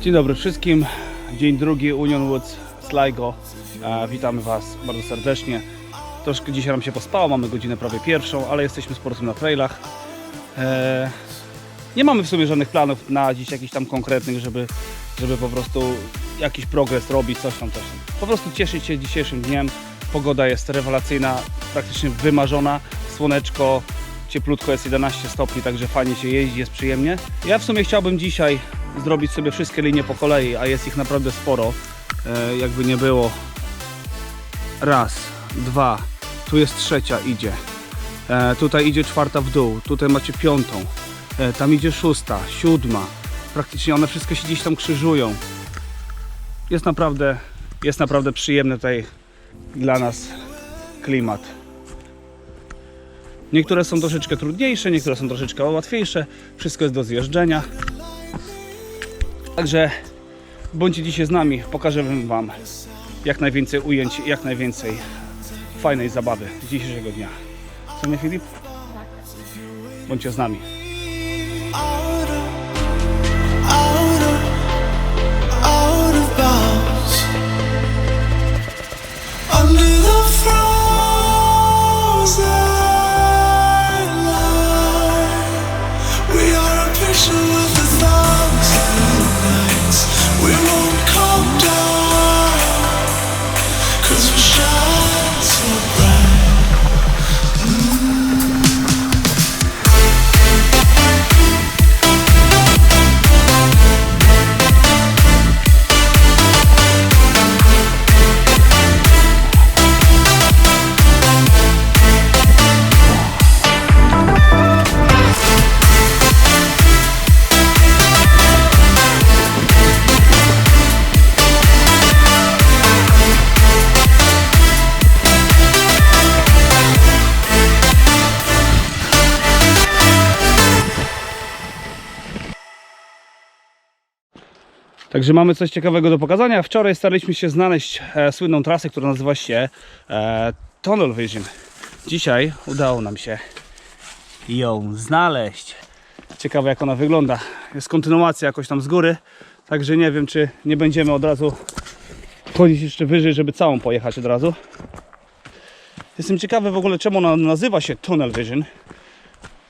Dzień dobry wszystkim. Dzień drugi Union Woods Sligo. E, witamy Was bardzo serdecznie. Troszkę dzisiaj nam się pospało, mamy godzinę prawie pierwszą, ale jesteśmy z na trailach. E, nie mamy w sumie żadnych planów na dziś jakichś tam konkretnych, żeby, żeby po prostu jakiś progres robić, coś tam, coś tam. Po prostu cieszyć się dzisiejszym dniem. Pogoda jest rewelacyjna, praktycznie wymarzona. Słoneczko, cieplutko jest 11 stopni, także fajnie się jeździ, jest przyjemnie. Ja w sumie chciałbym dzisiaj zrobić sobie wszystkie linie po kolei, a jest ich naprawdę sporo. E, jakby nie było. Raz, dwa, tu jest trzecia idzie. E, tutaj idzie czwarta w dół, tutaj macie piątą. E, tam idzie szósta, siódma. Praktycznie one wszystkie się gdzieś tam krzyżują. Jest naprawdę, jest naprawdę przyjemny tutaj dla nas klimat. Niektóre są troszeczkę trudniejsze, niektóre są troszeczkę łatwiejsze. Wszystko jest do zjeżdżenia. Także bądźcie dzisiaj z nami, pokażemy Wam jak najwięcej ujęć, jak najwięcej fajnej zabawy dzisiejszego dnia. Co nie Filip? Bądźcie z nami. Także mamy coś ciekawego do pokazania. Wczoraj staraliśmy się znaleźć e, słynną trasę, która nazywa się e, Tunnel Vision. Dzisiaj udało nam się ją znaleźć. Ciekawe jak ona wygląda. Jest kontynuacja jakoś tam z góry, także nie wiem czy nie będziemy od razu chodzić jeszcze wyżej, żeby całą pojechać od razu. Jestem ciekawy w ogóle czemu ona nazywa się Tunnel Vision.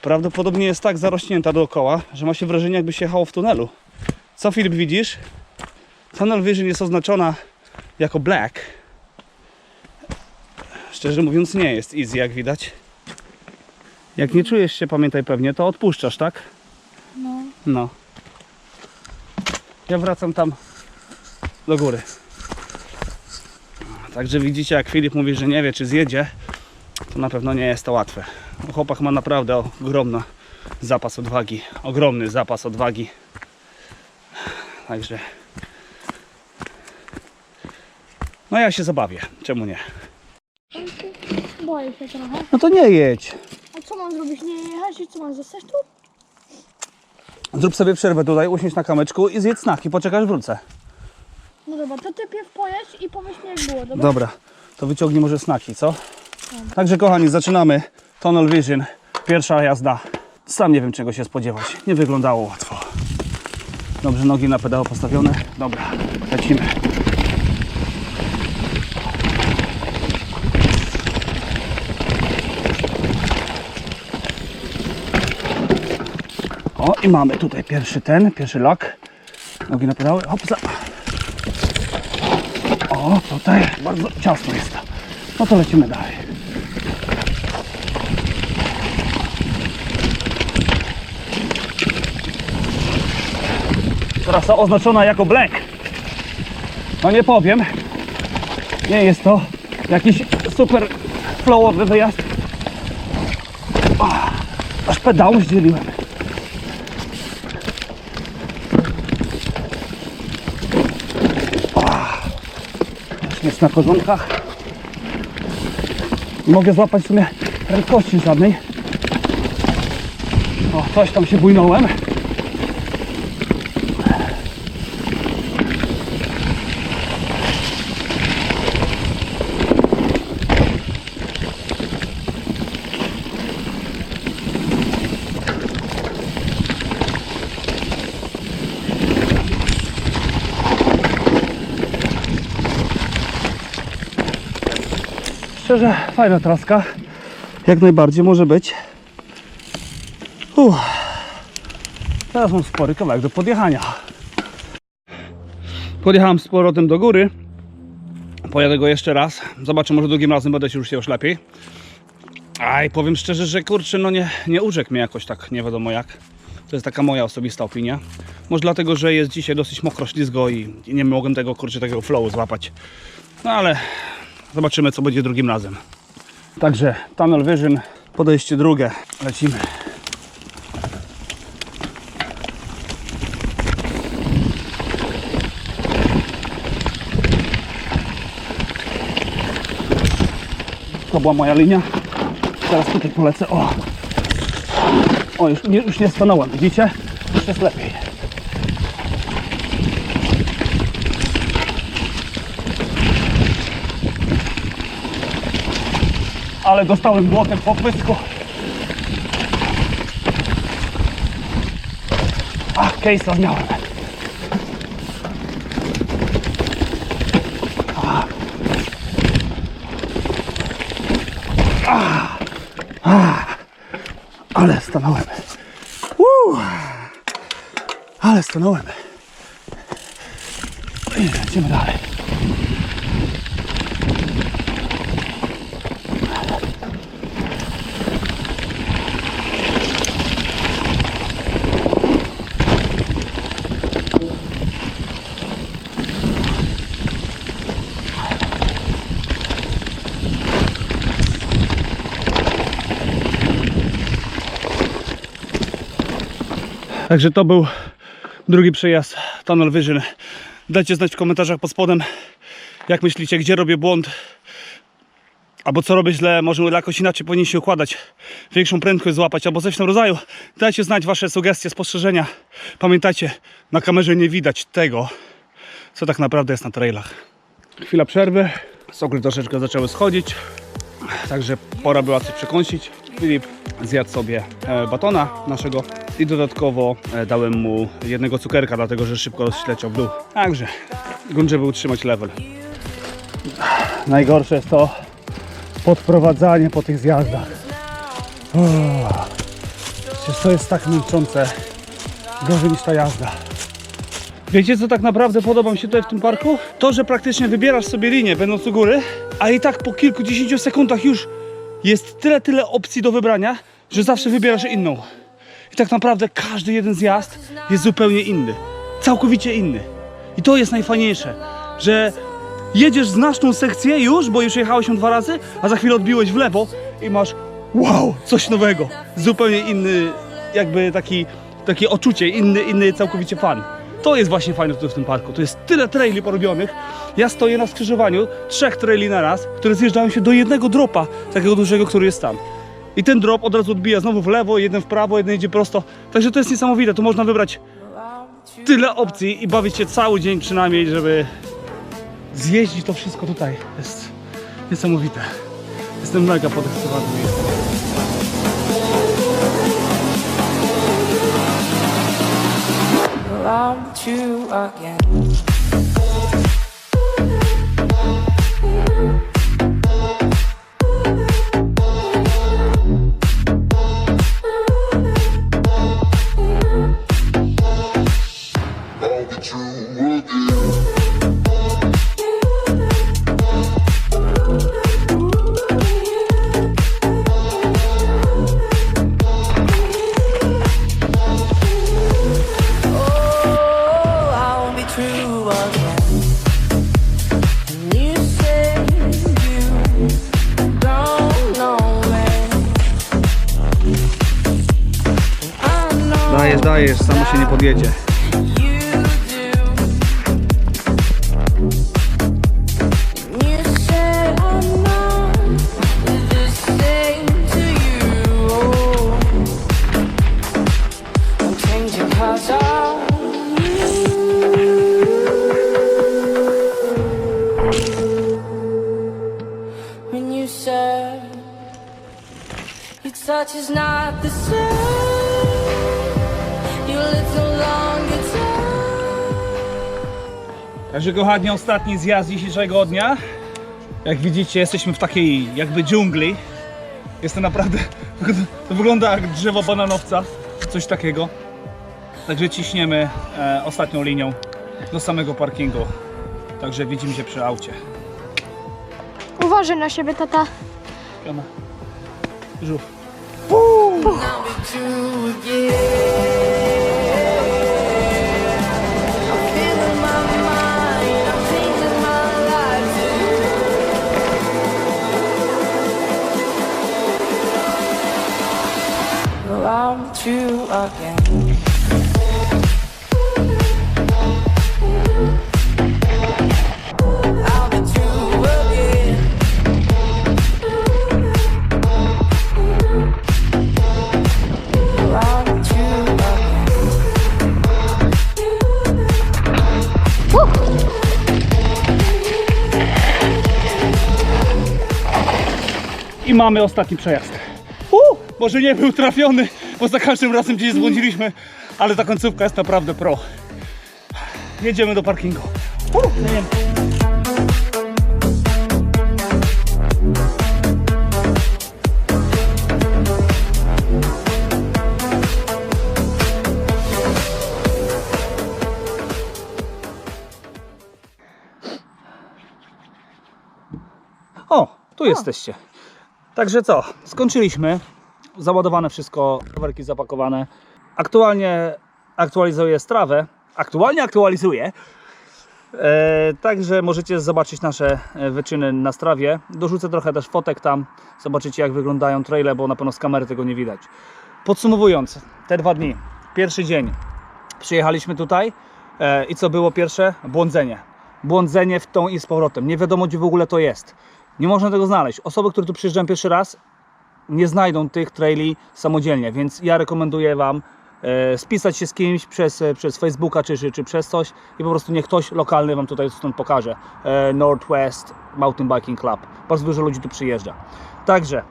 Prawdopodobnie jest tak zarośnięta dookoła, że ma się wrażenie jakby się jechało w tunelu. Co Filip widzisz? Tunnel Vision jest oznaczona jako black. Szczerze mówiąc nie jest easy jak widać. Jak nie czujesz się, pamiętaj pewnie, to odpuszczasz, tak? No. No. Ja wracam tam do góry. Także widzicie, jak Filip mówi, że nie wie, czy zjedzie, to na pewno nie jest to łatwe. Chłopak ma naprawdę ogromny zapas odwagi. Ogromny zapas odwagi. Także. No ja się zabawię. Czemu nie? Boję się trochę. No to nie jedź. A co mam zrobić? Nie jechać i co mam zostać tu? Zrób sobie przerwę tutaj, usiądź na kamyczku i zjedz snaki. Poczekasz, wrócę. No dobra, to ty pierw pojedź i powiedz mi jak było, dobra? Dobra, to wyciągnij może snaki, co? Także kochani, zaczynamy Tunnel Vision. Pierwsza jazda. Sam nie wiem czego się spodziewać. Nie wyglądało łatwo. Dobrze, nogi na pedał postawione. Dobra, lecimy. O, i mamy tutaj pierwszy ten, pierwszy lak. Nogi na pedały. Hopsa. O, tutaj bardzo ciasno jest. No to lecimy dalej. Trasa oznaczona jako black. No nie powiem. Nie jest to jakiś super flowowy wyjazd. Aż pedał zdzieliłem. Jest na porządkach. Nie mogę złapać w sumie prędkości żadnej. O, coś tam się bujnąłem. Szczerze, fajna traska. Jak najbardziej może być. Uff. Teraz mam spory kawałek do podjechania. Podjechałem z powrotem do góry. Pojadę go jeszcze raz. Zobaczę, może drugim razem będę się już już lepiej. Aj, powiem szczerze, że kurczę, no nie, nie urzekł mnie jakoś tak, nie wiadomo jak. To jest taka moja osobista opinia. Może dlatego, że jest dzisiaj dosyć mokro, ślizgo i nie mogłem tego, kurczę, takiego flowu złapać. No ale Zobaczymy, co będzie drugim razem. Także Tunnel Vision, podejście drugie. Lecimy. To była moja linia. Teraz tutaj polecę. O, o już, już nie stanąłem, widzicie? Już jest lepiej. Ale dostałem błotem po pysku. A, case'a miałem. Ale stanąłem. Uuu. Ale stanąłem. I lecimy dalej. Także to był drugi przejazd Tunnel Vision. Dajcie znać w komentarzach pod spodem, jak myślicie, gdzie robię błąd, albo co robię źle, może jakoś inaczej powinien się układać, większą prędkość złapać, albo coś w tym rodzaju. Dajcie znać wasze sugestie, spostrzeżenia. Pamiętajcie, na kamerze nie widać tego, co tak naprawdę jest na trailach. Chwila przerwy, sokry troszeczkę zaczęły schodzić, Także pora była coś przekąsić. Filip zjadł sobie e, batona naszego i dodatkowo e, dałem mu jednego cukerka, dlatego że szybko śleciał w dół. Także grunt, żeby utrzymać level. Najgorsze jest to podprowadzanie po tych zjazdach. Uff. Przecież to jest tak męczące. Gorzej niż ta jazda. Wiecie co tak naprawdę podoba mi się tutaj w tym parku? To, że praktycznie wybierasz sobie linię będąc u góry, a i tak po kilkudziesięciu sekundach już jest tyle, tyle opcji do wybrania, że zawsze wybierasz inną. I tak naprawdę każdy jeden zjazd jest zupełnie inny. Całkowicie inny. I to jest najfajniejsze, że jedziesz, znasz tą sekcję już, bo już jechałeś ją dwa razy, a za chwilę odbiłeś w lewo i masz wow, coś nowego. Zupełnie inny, jakby taki, takie odczucie, inny, inny całkowicie fan. To jest właśnie fajne tutaj w tym parku. To jest tyle traili porobionych. Ja stoję na skrzyżowaniu trzech traili na raz, które zjeżdżają się do jednego dropa, takiego dużego, który jest tam. I ten drop od razu odbija znowu w lewo, jeden w prawo, jeden idzie prosto. Także to jest niesamowite. Tu można wybrać tyle opcji i bawić się cały dzień przynajmniej, żeby zjeździć to wszystko tutaj. Jest niesamowite. Jestem mega podekscytowany. Again. Samo się Także kochani, ostatni zjazd dzisiejszego dnia. Jak widzicie, jesteśmy w takiej jakby dżungli. Jest to naprawdę, to wygląda jak drzewo bananowca, coś takiego. Także ciśniemy e, ostatnią linią do samego parkingu. Także widzimy się przy aucie. Uważaj na siebie, tata. Piona. Żółw. Now we again. I mamy ostatni przejazd. Uh, może nie był trafiony, bo za każdym razem gdzieś zbłądziliśmy, ale ta końcówka jest naprawdę pro. Jedziemy do parkingu. O, tu jesteście. Także co, skończyliśmy. Załadowane wszystko, rowerki zapakowane. Aktualnie aktualizuję strawę. Aktualnie aktualizuję. E, także możecie zobaczyć nasze e, wyczyny na strawie. Dorzucę trochę też fotek tam. Zobaczycie jak wyglądają traile, bo na pewno z kamery tego nie widać. Podsumowując, te dwa dni. Pierwszy dzień. Przyjechaliśmy tutaj e, i co było pierwsze? Błądzenie. Błądzenie w tą i z powrotem. Nie wiadomo gdzie w ogóle to jest. Nie można tego znaleźć. Osoby, które tu przyjeżdżają pierwszy raz, nie znajdą tych traili samodzielnie, więc ja rekomenduję Wam e, spisać się z kimś przez, e, przez Facebooka czy, czy, przez coś i po prostu niech ktoś lokalny Wam tutaj stąd pokaże. E, Northwest Mountain Biking Club. Bardzo dużo ludzi tu przyjeżdża. Także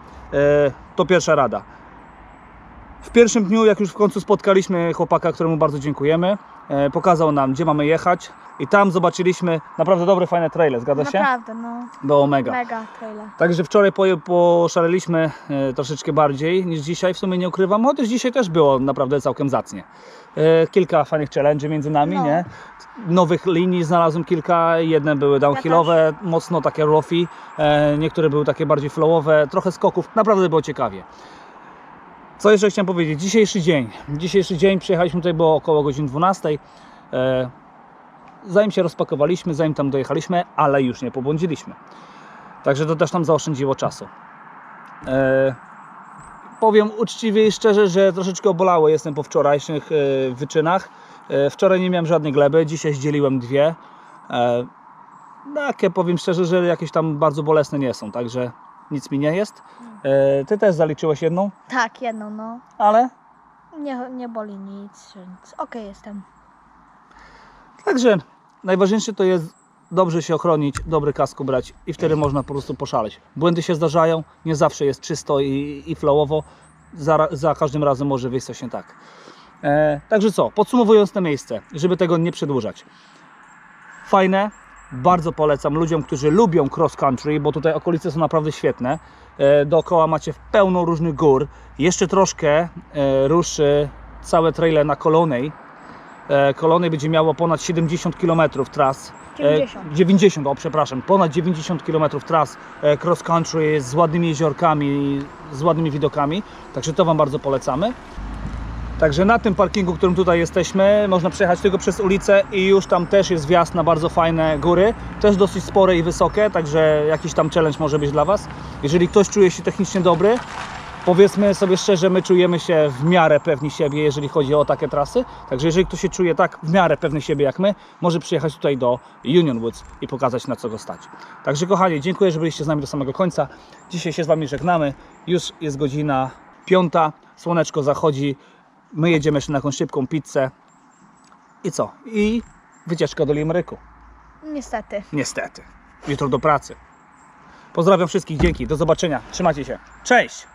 to pierwsza rada. W pierwszym dniu, jak już w końcu spotkaliśmy chłopaka, któremu bardzo dziękujemy, pokazał nam, gdzie mamy jechać i tam zobaczyliśmy naprawdę dobre, fajne traile, zgadza się? Naprawdę, no. Do Omega. Mega trailer. Także wczoraj po, poszaleliśmy e, troszeczkę bardziej niż dzisiaj, w sumie nie ukrywam, chociaż dzisiaj też było naprawdę całkiem zacnie. E, kilka fajnych challenge między nami, No. nie? Nowych linii znalazłem kilka, jedne były downhillowe, mocno takie roughy, e, niektóre były takie bardziej flowowe, trochę skoków, naprawdę było ciekawie. Co jeszcze chciałem powiedzieć? Dzisiejszy dzień. Dzisiejszy dzień przyjechaliśmy tutaj, było około godziny 12. E, zanim się rozpakowaliśmy, zanim tam dojechaliśmy, ale już nie pobłądziliśmy. Także to też nam zaoszczędziło czasu. E, powiem uczciwie i szczerze, że troszeczkę obolały jestem po wczorajszych e, wyczynach. Wczoraj nie miałem żadnej gleby, dzisiaj zdzieliłem dwie. Takie powiem szczerze, że jakieś tam bardzo bolesne nie są, także nic mi nie jest. E, ty też zaliczyłeś jedną, Tak, jedno, no. ale Nie, nie boli nic, więc okej jestem. Także najważniejsze to jest dobrze się ochronić, dobry kask brać i wtedy można po prostu poszaleć. Błędy się zdarzają, nie zawsze jest czysto i, i flowowo, za, za każdym razem może wyjść coś nie tak. E, także co, podsumowując to miejsce, żeby tego nie przedłużać. Fajne, bardzo polecam ludziom, którzy lubią cross country, bo tutaj okolice są naprawdę świetne. E, dookoła macie pełno różnych gór. Jeszcze troszkę e, ruszy całe traile na Kolonej, E, Kolony będzie miało ponad 70 km tras. E, 90. 90, o przepraszam, ponad 90 km tras cross country z ładnymi jeziorkami, z ładnymi widokami. Także to Wam bardzo polecamy. Także na tym parkingu, którym tutaj jesteśmy, można przejechać tylko przez ulicę i już tam też jest wjazd na bardzo fajne góry, też dosyć spore i wysokie, także jakiś tam challenge może być dla Was. Jeżeli ktoś czuje się technicznie dobry, powiedzmy sobie szczerze, my czujemy się w miarę pewni siebie, jeżeli chodzi o takie trasy. Także jeżeli ktoś się czuje tak w miarę pewny siebie jak my, może przyjechać tutaj do Union Woods i pokazać na co go stać. Także kochani, dziękuję, że byliście z nami do samego końca. Dzisiaj się z Wami żegnamy. Już jest godzina piąta, słoneczko zachodzi. My jedziemy jeszcze na jakąś szybką pizzę I co? I wycieczka do Limeriku. Niestety. Niestety. Jutro do pracy. Pozdrawiam wszystkich, dzięki, do zobaczenia. Trzymajcie się. Cześć!